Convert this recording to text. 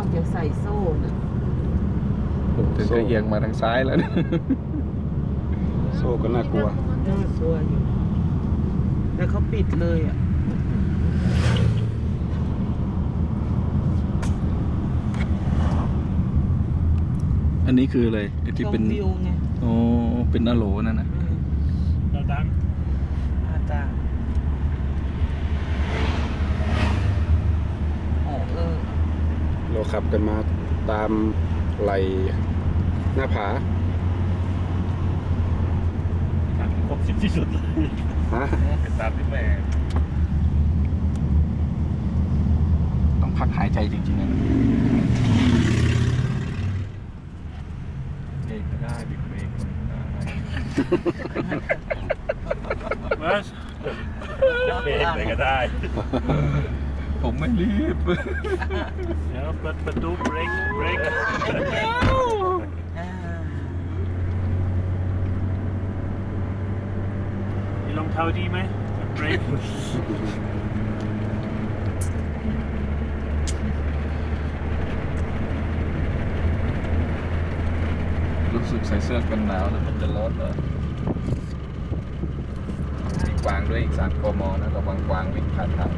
อกจากใส่โซ่น่ะถึงจะเอียงมาทางซ้ายแล้วเนี่ยโซ่ก็น่ากลัว น่ากลัวอยู่แล้วเขาปิดเลยอะอันนี้คืออะไรไอ้ที่ชมเป็นวิวไง โอ้เป็นอะโหลนั่นนะ อืม เราดัง อาจารย์อ๋อเออ เราขับกันมาตามไหลหน้าผาครบสิบที่สุดเลยฮะเป็นตามที่แม่ต้องพักหายใจจริงๆนะเองก็ได้บิ๊กเบรกมาเบรกเลยก็ได้ ผมไม่รีบ เดี๋ยวเปิดประตูเบรกเบรกอ่ามีรองเท้าดีไหมเบรกรู้สึกใส่เสื้อกันหนาวแล้วมันจะร้อนเหรอมีกวางด้วยอีกสามกมนะระวังกวางวิ่งผ่านทาง